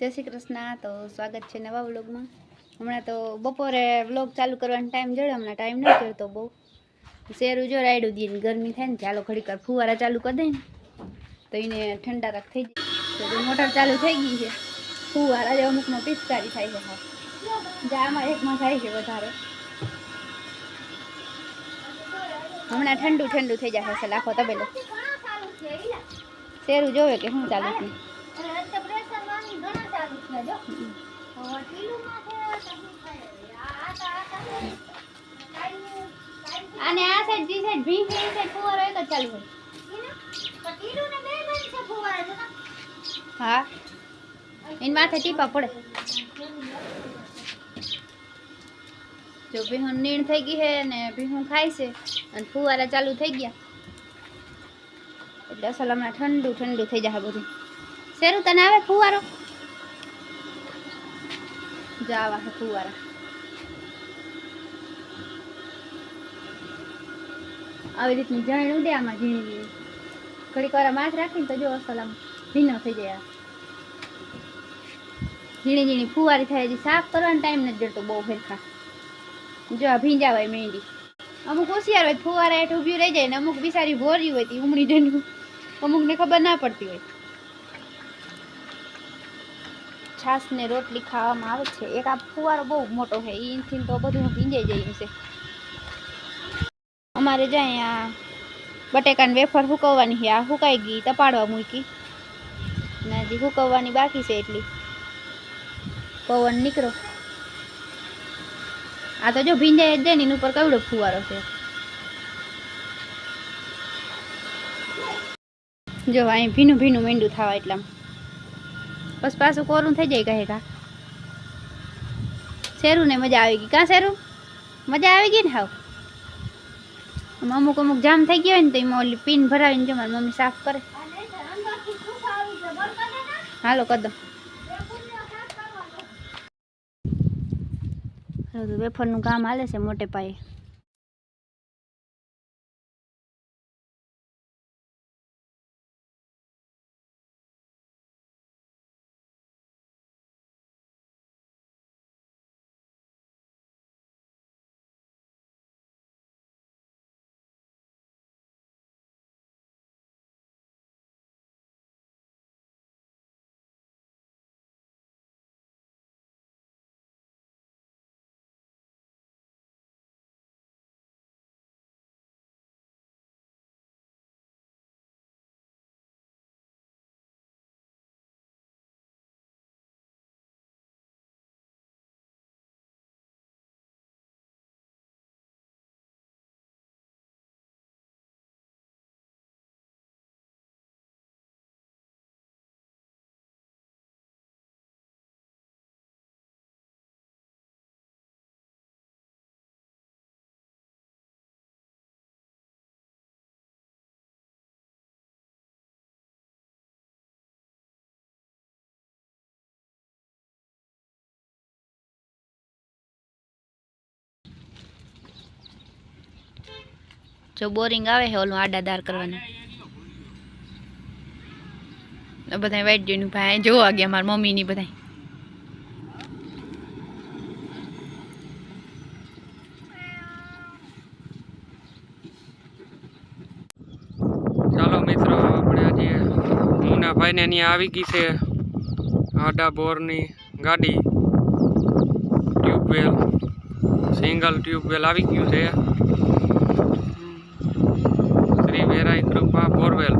જય શ્રી કૃષ્ણ. તો સ્વાગત છે નવા વ્લોગમાં. હમણાં તો બપોરે વ્લોગ ચાલુ કરવાનો ટાઈમ જોડે, હમણાં ટાઈમ નથી જોડતો બહુ. શેરું જો રાયડું દઈએ ગરમી થાય ને, ચાલો ઘડીક વાર ફુવારા ચાલુ કરી દઈએ ને. તો એને ઠંડાક થઈ જાય. મોટર ચાલુ થઈ ગઈ છે, ફુવારા જે અમુકમાં પિચકારી થાય છે હા. જામાં એકમાં થાય છે વધારે. હમણાં ઠંડુ ઠંડુ થઈ જશે લાખો તબેલો. શેરું જોવે કે શું ચાલુ છે અને આ સાઈડ જી સાઈડ ભી છે એ સાઈડ ફુવારો એક જ ચાલુ હોય હા એની માથે ટીપા પડે જો ભીહું નીણ થઈ ગઈ છે ને ભીહું ખાય છે અને ફુવારા ચાલુ થઈ ગયા એટલે અસલ હમણાં ઠંડુ ઠંડુ થઈ જશે બધું શેરું તને આવે ફુવારો જાવા છે ફુવારા આવી રીતની જણ ઉડે આમાં ઝીણી ઝીણી ઘડીક વાર માથ રાખીને તો જો અસલ આમ ભીનો થઈ જાય. ઝીણી ઝીણી ફુવારી થાય હજી સાફ કરવાનો ટાઈમ નથી જડતો બહુ ફેરખા જો આ ભીંજાવાય મહેંદી અમુક હોશિયાર હોય, ફુવારા હેઠ ઊભી રહી જાય ને અમુક બિચારી ભોરી હોય તી ઉમળી જઈને અમુકને ખબર ના પડતી હોય. છાસ ને રોટલી ખાવામાં આવે છે. એક આ ફુવારો બહુ મોટો છે. એથી તો બધું ભીંજાઈ જાય છે. અમારે જાય અહીંયા બટેકાની વેફર સુકવવાની છે. આ સુકાઈ ગઈ, તપાડવા મૂકી. ને હજી સુકવવાની બાકી છે એટલી. પવન નીકળો. આ તો જો ભીંજાઈ જ જાય ને, એની ઉપર કવડો ફુવારો છે. જો અહીં ભીનું ભીનું મીંડું થવા એટલામાં. બસ પાછું કોરું થઈ જાય કહે કા શેરું ને મજા આવી ગઈ કાં શેરું મજા આવી ગઈ ને હાવ આમ અમુક અમુક જામ થઈ ગયો હોય ને તો એમાં ઓલી પીન ભરાવીને જો મારી મમ્મી સાફ કરે હાલો કર દો બધું વેફરનું કામ હાલે છે મોટે પાયે જો બોરિંગ આવે છે ઓલું આડાદાર કરવાનું. બધા વેટ જોઈને ભાઈ, જોવા ગયા મારા મમ્મીની બધા ચાલો મિત્રો, આપણે આજે મુનાભાઈને અહીંયા આવી ગઈ છે. આડા બોરની ગાડી ટ્યુબવેલ સિંગલ ટ્યુબવેલ આવી ગયું છે. વેરાઈ કૃપા બોરવેલ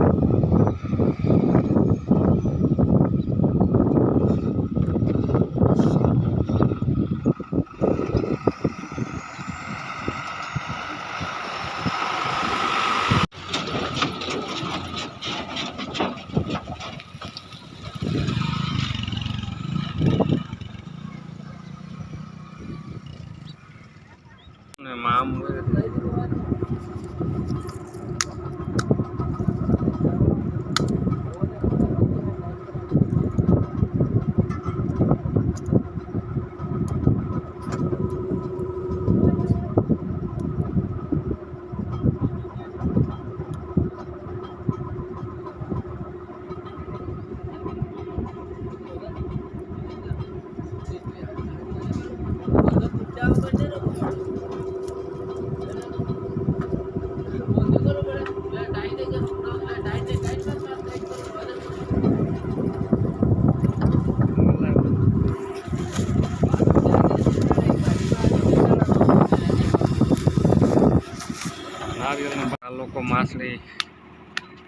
માછલી.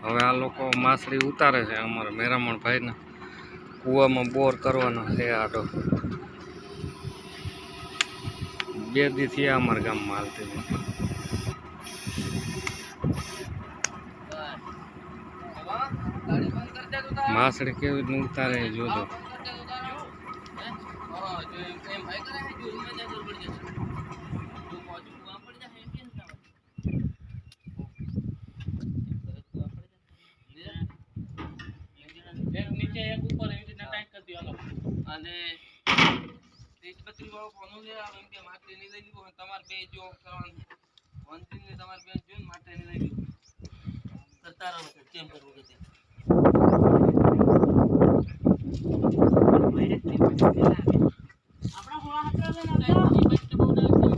હવે આ લોકો માછલી ઉતારે છે અમારા મેરામણભાઈને કૂવામાં બોર કરવાનો છે આડો બે દી અમારા ગામમાં હાલતી માછલી કેવી રીતનું ઉતારે જોજો નીચે એક ઉપર એવી રીતના ટાઈટ કરી દેવાનો અને બત્રીસ વાળો ફોન છે આ એમ કે એની લઈ લીધું તમારે બે જો કરવાનું. ને તમારે બે જો માટે એની લઈ લીધું. કરતા રહો કેમ કરવું કે આપણા હોવા હતા ના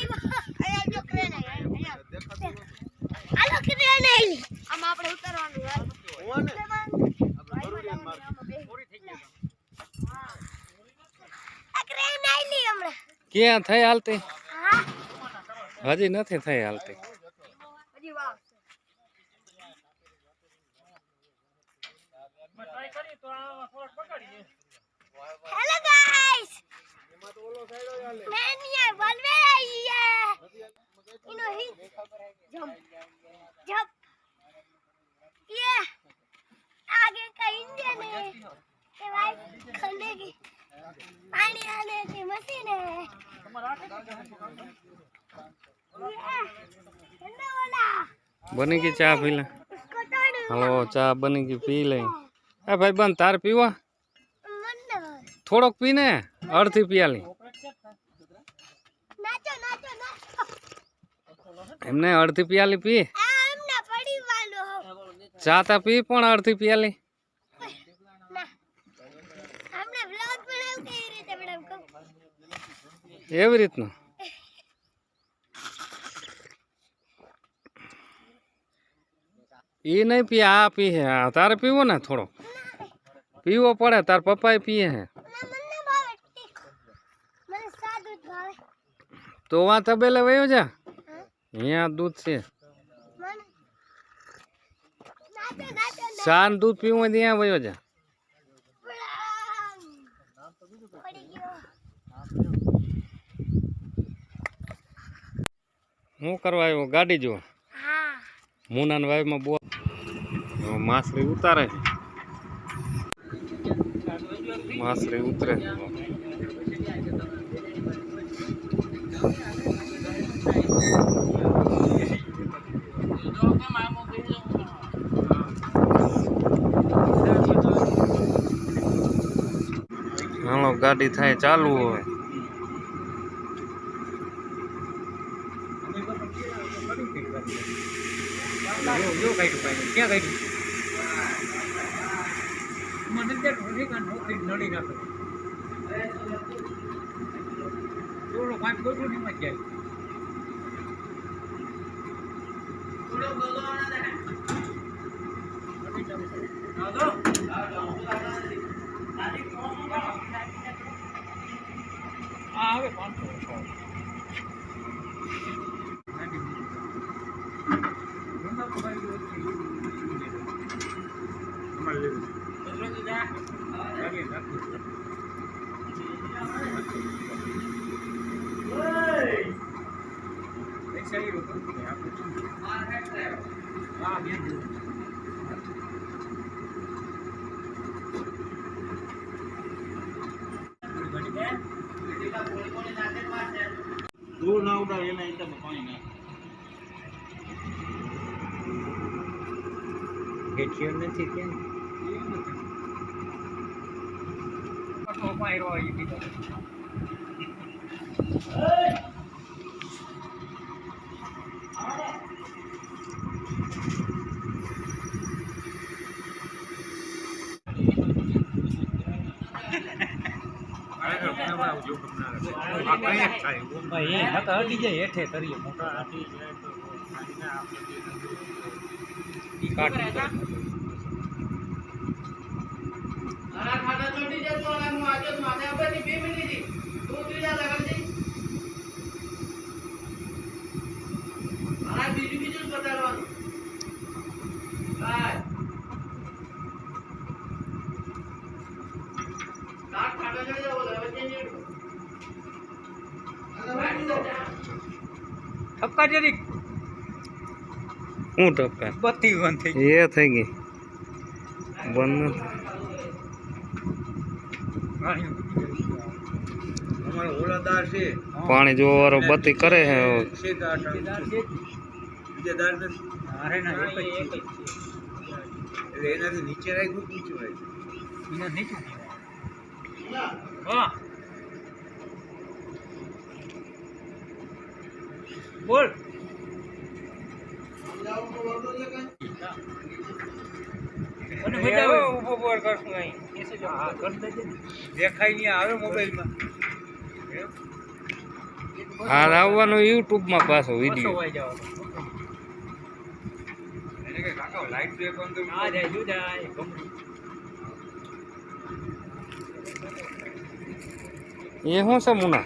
ક્યાં થઈ હાલતી હા હજી નથી થઈ હાલતી હજી વાવ હેલો ગાઈસ મેં ये बलवे आई है इनो ही जंप जंप ये आगे का इंजन है ये भाई खंडे पानी आने की मशीन बनी की चाह पी हलो चाह बनी की पी ले। ए भाई बन तार पीवा। थोड़ोक पीने अर्थी पिया ली। हमने अर्थी पियाली पी। चाह पी पर अर्थी पियाली એવી રીતનું એ નહીં પી આ પી હે આ તારે પીવો ને થોડો પીવો પડે તાર પપ્પાએ પીએ હે ના મને ના ભાવે તીખું મને સાદું જ ભાવે તો વા તબેલે વયો જા હા? અહીંયા દૂધ છે મને નાચો નાચો ચા ને દૂધ પીવું હોય ત્યાં વયો જા હું કરવા આવ્યો? ગાડી જો. મુનાન વાયમાં બો માછલી ઉતારે. માછલી ઉતરે. ગાડી થાય ચાલુ હવે કાઢ્યું પાણી ક્યાં કાઢ્યું મને ત્યાં ઠોઠીકા નોકરી નડી નાખે થોડો પાંચ ગોઠવણીમાં જાય હા હવે પાંચસો દૂર ના ઉડાડે એના હિસાબે પાણી નાખે ગેઠિયો નથી કે પાયરો આવી દીધો ના આના ખાતા ચોટી જાય તો આનું આજે માથે આપે ને બે મિનિટ તું ઉતરી જા ઠપકા જેરી શું ટપકા બત્તી બંધ થઈ એ થઈ ગઈ બંધ નથી. અમારો ઓલાદાર છે પાણી જોવા વાળો બત્તી કરે છે છે દાળ બીજા દાળ નથી અરે ના એક જ છે એટલે એનાથી નીચે રાખ્યું પૂછ્યું ભાઈ એના નીચે હા બોલ. દેખાય નહીં આવે મોબાઈલમાં. હાલ આવવાનું યુટ્યુબમાં પાછો પાછો વીડિયો. એ શું છે મુના?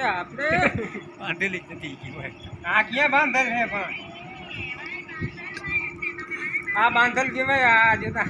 એ આપણે બાંધેલી નથી આ ક્યાં બાંધેલ છે પણ? આ બાંધલ કેવાય આ જોતા